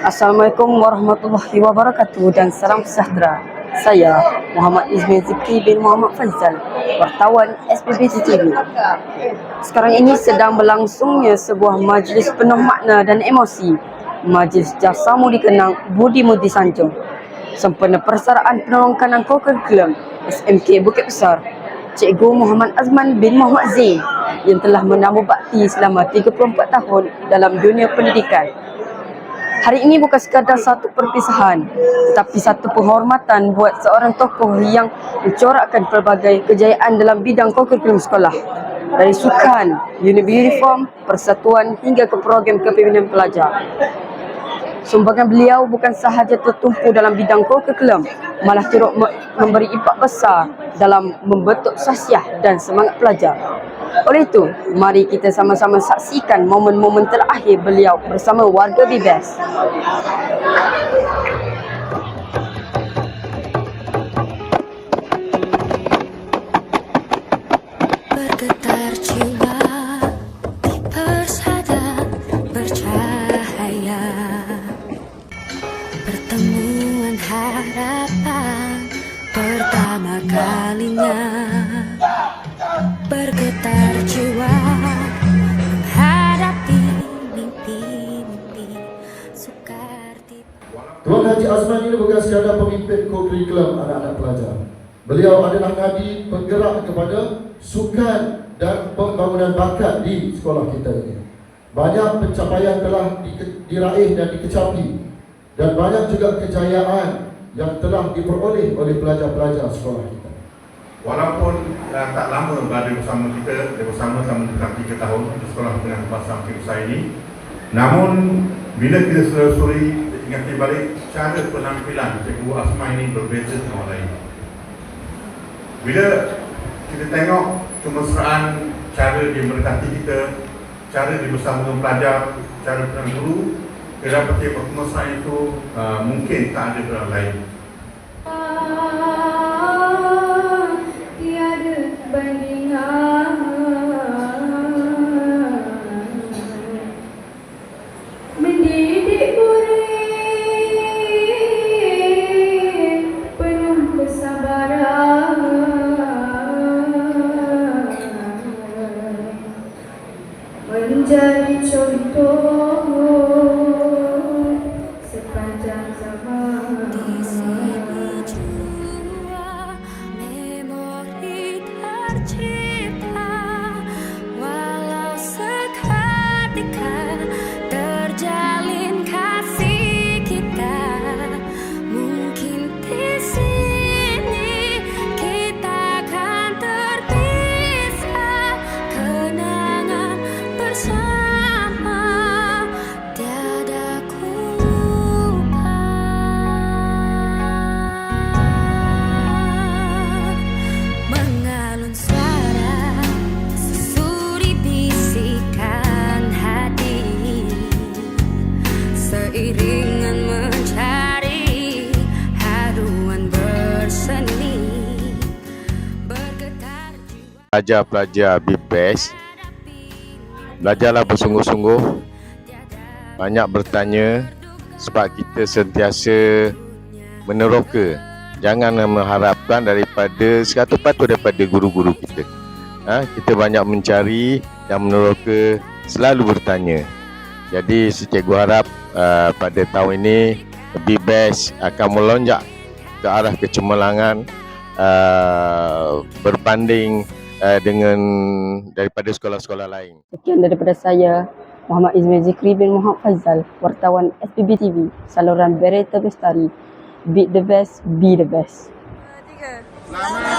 Assalamualaikum warahmatullahi wabarakatuh dan salam sejahtera. Saya Muhammad Izmin Zikri bin Muhammad Faizal, wartawan SPBT TV. Sekarang ini sedang berlangsungnya sebuah majlis penuh makna dan emosi. Majlis Jasamu dikenang Budi Mudi Sanjung. Sempena persaraan penolongkanan kurikulum SMK Bukit Besar. Cikgu Muhammad Azman bin Muhammad Zain yang telah menambah bakti selama 34 tahun dalam dunia pendidikan. Hari ini bukan sekadar satu perpisahan tetapi satu penghormatan buat seorang tokoh yang mencorakkan pelbagai kejayaan dalam bidang kurikulum sekolah. Dari sukan, uniform, persatuan hingga ke program kepimpinan pelajar. Sumbangan beliau bukan sahaja tertumpu dalam bidang kurikulum, malah turut me- memberi impak besar dalam membentuk sasiah dan semangat pelajar. Oleh itu, mari kita sama-sama saksikan momen-momen terakhir beliau bersama warga Bibes. Bergetar jiwa di persada bercahaya Pertemuan harapan pertama kalinya Tuan Haji Azman ini bukan sekadar pemimpin kurikulum anak-anak pelajar. Beliau adalah nadi penggerak kepada sukan dan pembangunan bakat di sekolah kita ini. Banyak pencapaian telah di- diraih dan dikecapi dan banyak juga kejayaan yang telah diperoleh oleh pelajar-pelajar sekolah kita. Walaupun uh, tak lama berada bersama kita, dia bersama selama dekat tiga tahun di sekolah menengah bahasa Besar ini. Namun, bila kita selusuri, ingat balik cara penampilan Cikgu Asma ini berbeza dengan orang lain. Bila kita tengok kemesraan cara dia mendekati kita, cara dia bersama dengan pelajar, cara dengan guru, dapati bahawa kemesraan itu uh, mungkin tak ada orang lain. Mencari contoh pelajar-pelajar BPS belajarlah bersungguh-sungguh. Banyak bertanya sebab kita sentiasa meneroka. Jangan mengharapkan daripada sekatu patu daripada guru-guru kita. Ha, kita banyak mencari dan meneroka selalu bertanya. Jadi cikgu harap uh, pada tahun ini BPS akan melonjak ke arah kecemerlangan uh, berbanding uh, dengan daripada sekolah-sekolah lain. Sekian daripada saya, Muhammad Izmir Zikri bin Muhammad Faizal, wartawan SPB TV, saluran Berita Bestari. Beat the best, be the best. Selamat